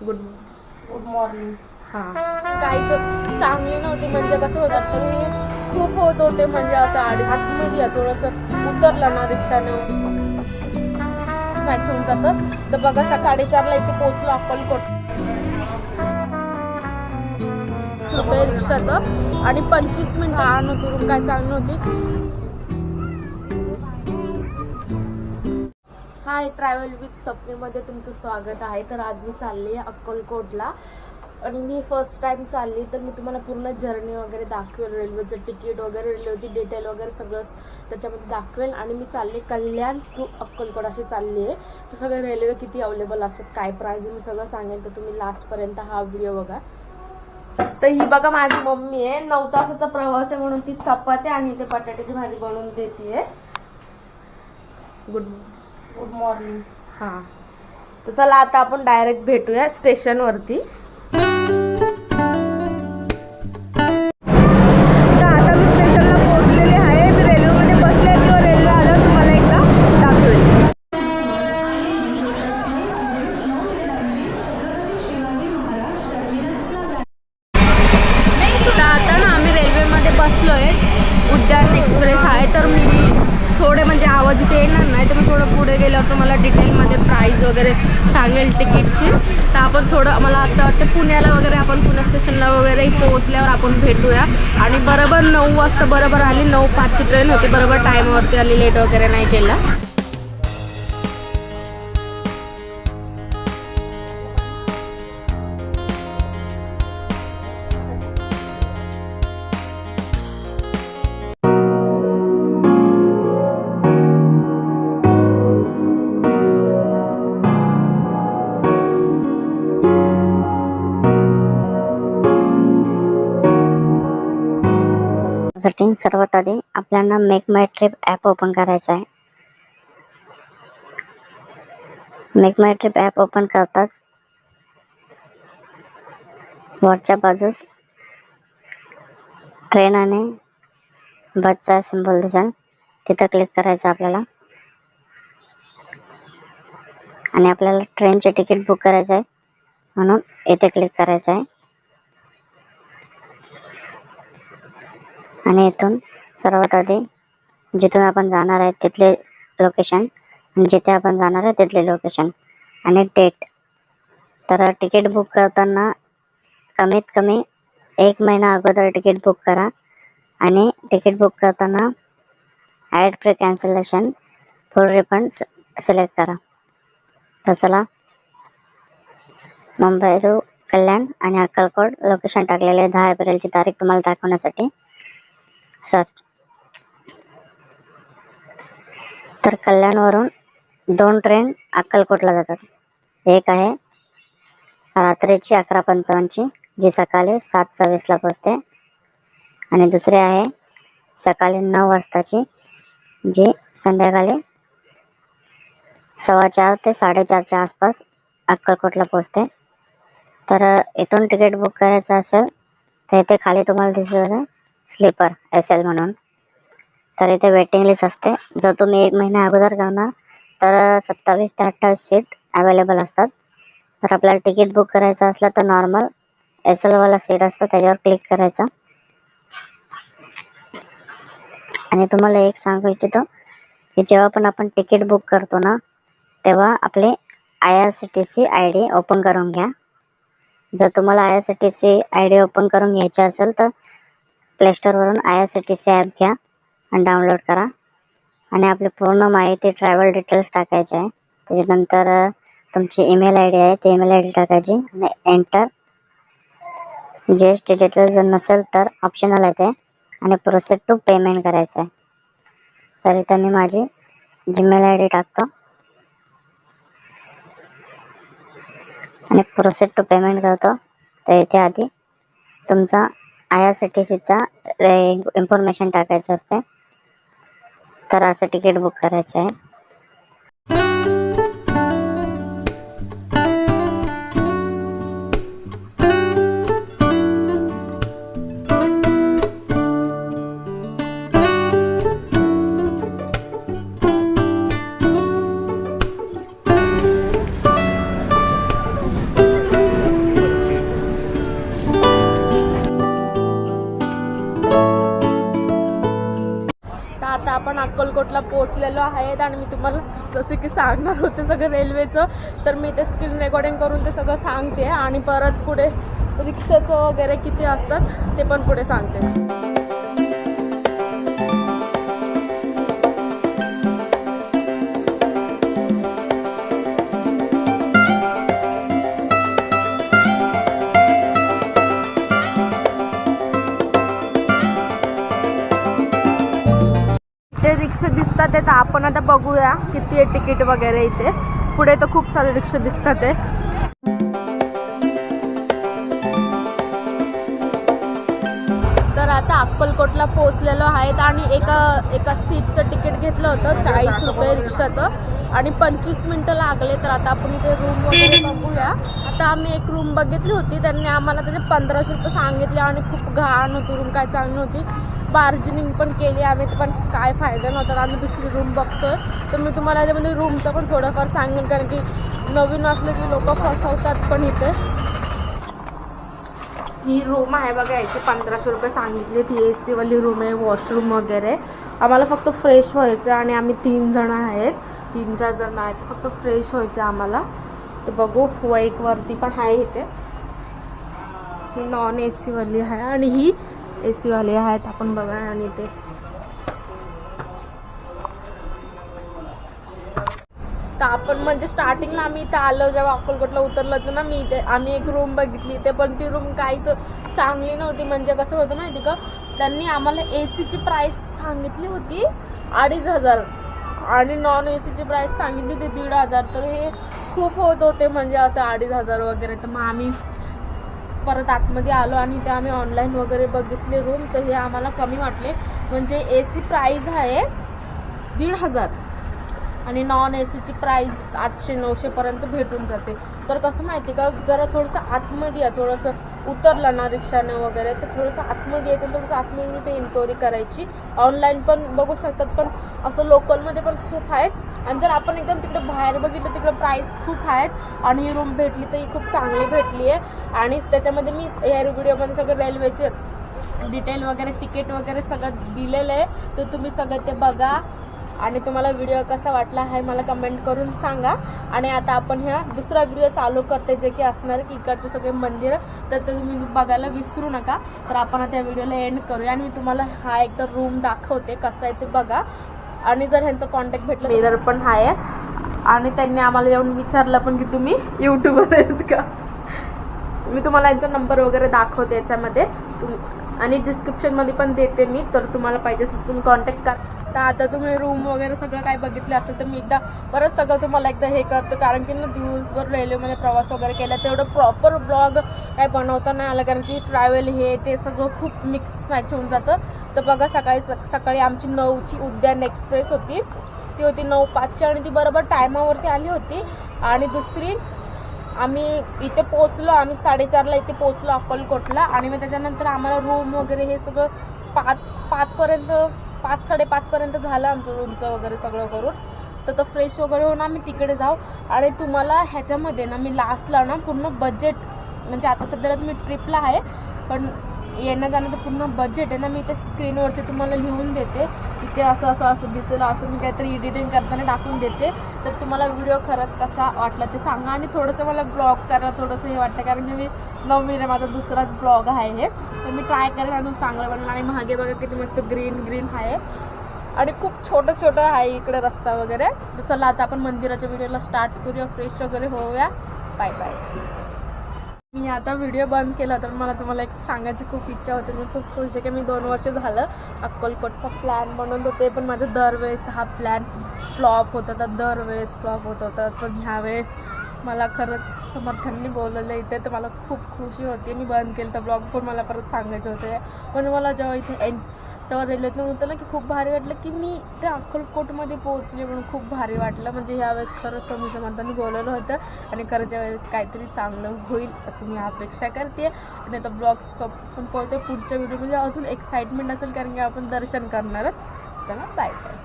Good good morning हां. काहीच चांगली नव्हती म्हणजे कसं होतं तर मी खूप होत होते म्हणजे असं आड आतमध्ये थोडंसं उतरलं ना रिक्षानं मॅच होऊन जातं तर. बघा सा साडेचारला इथे पोचलो अक्कलकोट रुपये रिक्षाचं? आणि पंचवीस मिनिटं आण काय चांगली होती हाय ट्रॅव्हल विथ सपनेमध्ये तुमचं स्वागत आहे. तर आज मी चालली आहे अक्कलकोटला. आणि मी फर्स्ट टाईम चालली तर मी तुम्हाला पूर्ण जर्नी वगैरे दाखवेल. रेल्वेचं तिकीट वगैरे रेल्वेची डिटेल वगैरे सगळं त्याच्यामध्ये दाखवेल. आणि मी चालली कल्याण टू अक्कलकोट अशी चालली आहे. तर सगळे रेल्वे किती अवेलेबल असतात काय प्राईज मी सगळं सांगेन. तर तुम्ही लास्टपर्यंत हा व्हिडिओ बघा. तर ही बघा माझी मम्मी आहे. नऊ तासाचा प्रवास आहे म्हणून ती चपाती आणि ते बटाट्याची भाजी बनवून देते गुड गुड मॉर्निंग हां. तर चला आता आपण डायरेक्ट भेटूया स्टेशनवरती थोडं तुम्हाला डिटेलमध्ये प्राईज वगैरे सांगेल तिकीटची तर आपण थोडं मला आता वाटतं पुण्याला वगैरे आपण पुणे स्टेशनला वगैरे पोहोचल्यावर आपण भेटूया. आणि बरोबर नऊ वाजता बरोबर आली नऊ पाचची ट्रेन होती. बरोबर टाईमवरती आली लेट वगैरे नाही केला. साठी सर्वात आधी आपल्याला MakeMyTrip app open करायचं आहे. MakeMyTrip app open करताच वरच्या बाजूस ट्रेन आणि बसचा सिम्बॉल दिसेल. तिथं क्लिक करायचं आपल्याला. आणि आपल्याला ट्रेनचे तिकीट बुक करायचं आहे. म्हणून येथे क्लिक करायचं आहे. आणि इथून सर्वात आधी जिथून आपण जाणार आहे तिथले लोकेशन जिथे आपण जाणार आहे तिथले लोकेशन आणि डेट तर तिकीट बुक करताना कमीत कमी एक महिना अगोदर तिकीट बुक करा. आणि तिकीट बुक करताना add free cancellation full refund select करा. तर चला मुंबई कल्याण आणि अक्कलकोट लोकेशन टाकलेले दहा एप्रिलची तारीख तुम्हाला दाखवण्यासाठी. सर्च तर कल्याणवरून दोन ट्रेन अक्कलकोटला जातात. एक आहे रात्रीची अकरा पंचावन्नची जी सकाळी सात सव्वीसला पोचते आणि दुसरी आहे सकाळी नऊ वाजताची जी संध्याकाळी सव्वा चार ते साडेचारच्या आसपास अक्कलकोटला पोचते तर इथून तिकीट बुक करायचं असेल तर इथे खाली तुम्हाला दिसत आहे स्लीपर एस एल म्हणून. तर इथे वेटिंग लिस्ट असते. जर तुम्ही एक महिना अगोदर करणार तर सत्तावीस ते अठ्ठावीस सीट अवेलेबल असतात. तर आपल्याला तिकीट बुक करायचं असलं तर नॉर्मल एस एलवाला सीट असतं त्याच्यावर क्लिक करायचं. आणि तुम्हाला एक सांगू इच्छितो की जेव्हा पण आपण तिकीट बुक करतो ना तेव्हा आपले I R C T C I D open करून घ्या. जर तुम्हाला I R C T C I D open करून घ्यायची असेल तर प्लेस्टोरवरून I R C T C app घ्या आणि डाउनलोड करा. आणि आपली पूर्ण माहिती ट्रॅव्हल डिटेल्स टाकायचे आहे. त्याच्यानंतर तुमची ईमेल आय डी आहे ती ईमेल आय डी टाकायची आणि enter G S T details जर नसेल तर ऑप्शनल आहे ते. आणि प्रोसेस टू पेमेंट करायचं आहे. तर इथं मी माझी जीमेल आय डी टाकतो. आणि प्रोसेस टू पेमेंट करतो. तर इथे आधी तुमचा आय आर सी टी सीचा इन्फॉर्मेशन टाकायचं असते तर असं तिकीट बुक करायचं आहे. अक्कलकोटला आहेत आणि मी तुम्हाला जसं की सांगणार होते सगळं रेल्वेचं तर मी ते स्क्रीन रेकॉर्डिंग करून ते सगळं सांगते आणि परत पुढे रिक्षाचं वगैरे किती असतात ते पण पुढे सांगते. ते रिक्षा दिसतात आहेत. तर आपण आता बघूया किती आहे तिकीट वगैरे इथे. पुढे तर खूप सारे रिक्षा दिसतात आहे. तर आता अक्कलकोटला पोहोचलेलो आहेत आणि एका एका सीटचं तिकीट घेतलं होतं चाळीस रुपये रिक्षाचं. आणि पंचवीस मिनटं लागले तर आता आपण इथे रूम वगैरे बघूया. आता आम्ही एक रूम बघितली होती त्यांनी आम्हाला त्याचे पंधराशे रुपये सांगितले आणि खूप घाण होती रूम काय चांगली होती बार्जनिंग पण केली आम्ही पण काय फायदा नव्हता. तर आम्ही दुसरी रूम बघतोय. तर मी तुम्हाला याच्यामध्ये रूमचं म्हणजे पण थोडंफार सांगेन कारण की नवीन असले की लोक फसवतात पण इथे. ही रूम आहे बघा याची पंधराशे रुपये सांगितली ती ए सीवाली रूम आहे वॉशरूम वगैरे. आम्हाला फक्त फ्रेश व्हायचं आहे आणि आम्ही तीन जण आहेत. तीन चार जण आहेत. फक्त फ्रेश व्हायचं आम्हाला. ते बघू वैकवरती वरती पण आहे इथे. ही नॉन ए सीवाली आहे आणि ही ए सीवाले आहेत आपण बघा आणि ते तर आपण म्हणजे स्टार्टिंगला आम्ही इथे आलो जेव्हा अक्कलकोटला उतरलं होतं ना मी इथे आम्ही एक रूम बघितली ते पण ती रूम काहीच चांगली नव्हती. म्हणजे कसं होतं माहिती का? त्यांनी आम्हाला ए सीची प्राईस सांगितली होती अडीच हजार. आणि नॉन ए सीची प्राईस सांगितली होती दीड हजार. तर हे खूप होत होते म्हणजे असं अडीच हजार वगैरे. तर मग आम्ही परत आतमध्ये आलो आणि ते आम्ही ऑनलाईन वगैरे बघितले रूम तर हे आम्हाला कमी वाटले. म्हणजे ए सी प्राईज आहे दीड हजार. आणि नॉन ए सीची प्राईस आठशे नऊशेपर्यंत भेटून जाते. तर कसं माहिती का जरा थोडंसं आतमध्ये या थोडंसं उतरलं ना रिक्षाने वगैरे तर थोडंसं आतमध्ये येते थोडंसं आतमध्ये ते इन्क्वायरी करायची. ऑनलाईन पण बघू शकतात पण असं लोकलमध्ये पण खूप आहेत. आणि जर आपण एकदम तिकडे बाहेर बघितलं तिकडे प्राईस खूप आहेत. आणि ही रूम भेटली तर ही खूप चांगली भेटली आहे. आणि त्याच्यामध्ये मी या व्हिडिओमध्ये सगळं रेल्वेचे डिटेल वगैरे तिकीट वगैरे सगळं दिलेलं आहे. तर तुम्ही सगळं ते बघा. आणि तुम्हाला व्हिडिओ कसा वाटला आहे मला कमेंट करून सांगा. आणि आता आपण ह्या दुसरा व्हिडिओ चालू करते जे की असणार की इकडचे सगळे मंदिरं. तर ते तुम्ही बघायला विसरू नका. तर आपण आता या व्हिडिओला एंड करूया. आणि मी तुम्हाला हा एकदा रूम दाखवते कसा आहे ते बघा. आणि जर ह्यांचं कॉन्टॅक्ट भेटलं मिरर पण आहे आणि त्यांनी आम्हाला येऊन विचारलं पण की तुम्ही यूट्यूबर आहेत का? मी तुम्हाला यांचा नंबर वगैरे दाखवते याच्यामध्ये. तुम आणि डिस्क्रिप्शनमध्ये पण देते मी तर तुम्हाला पाहिजे असेल तुम्ही कॉन्टॅक्ट करा. तर आता तुम्ही रूम वगैरे सगळं काय बघितलं असेल तर मी एकदा परत सगळं तुम्हाला एकदा हे करतो. कारण की ना दिवसभर रेल्वेमध्ये प्रवास वगैरे केला तेवढं प्रॉपर ब्लॉग काय बनवता नाही आलं. कारण की ट्रॅव्हल हे ते सगळं खूप मिक्स मॅच होऊन जातं. तर बघा सकाळी सकाळी आमची नऊची उद्यान एक्सप्रेस होती. ती होती नऊ पाचची आणि ती बरोबर टायमावरती आली होती. आणि दुसरी आम्ही इथे पोचलो आम्ही साडेचारला इथे पोचलो अक्कलकोटला आणि मग त्याच्यानंतर आम्हाला रूम वगैरे हे सगळं पाच पाचपर्यंत पाच साडेपाचपर्यंत झालं आमचं रूमचं वगैरे सगळं करून. तर तो फ्रेश वगैरे होऊन आम्ही तिकडे जाऊ. आणि तुम्हाला ह्याच्यामध्ये ना मी लास्टला ना पूर्ण बजेट म्हणजे आता सध्याला तुम्ही ट्रिपला आहे पण येणं जाण्याचं पूर्ण बजेट आहे ना मी ते स्क्रीनवरती तुम्हाला लिहून देते. इथे असं असं असं दिसेल असं मी काहीतरी एडिटिंग करताना टाकून देते. तर तुम्हाला व्हिडिओ खरंच कसा वाटला ते सांगा आणि थोडंसं मला ब्लॉग करा थोडंसं हे वाटतं कारण की मी नवीन आहे माझा दुसराच ब्लॉग आहे हे. तर मी ट्राय करेन अजून चांगलं बनलं आणि मागे बघा किती मस्त ग्रीन ग्रीन आहे. आणि खूप छोटं छोटं आहे इकडे रस्ता वगैरे. तर चला आता आपण मंदिराच्या व्हिडिओला स्टार्ट करूया फ्रेश वगैरे होऊया. बाय बाय मी आता व्हिडिओ बंद केला तर मला तुम्हाला एक सांगायची खूप इच्छा होती. मी खूप खुश आहे की मी दोन वर्ष झालं अक्कलकोटचा प्लॅन बनवत होते पण माझं दरवेळेस हा प्लॅन फ्लॉप होत होता दरवेळेस फ्लॉप होत होता. पण ह्यावेळेस मला खरंच समर्थांनी बोलवलं. इथे तर मला खूप खुशी होती. मी बंद केलं तर ब्लॉग पण मला परत सांगायचे होते. पण मला जेव्हा इथे एंड तेव्हा रेल्वेतून उतरलं की खूप भारी वाटलं की मी त्या अक्कलकोटमध्ये पोहोचले म्हणून खूप भारी वाटलं. म्हणजे ह्यावेळेस खरंच स्वामी समर्थांनी बोलवलं होतं आणि खरंच्या वेळेस काहीतरी चांगलं होईल असं मी अपेक्षा करते आणि आता ब्लॉग संपवते पुढच्या व्हिडिओमध्ये अजून एक्साइटमेंट असेल कारण की आपण दर्शन करणार चला बाय बाय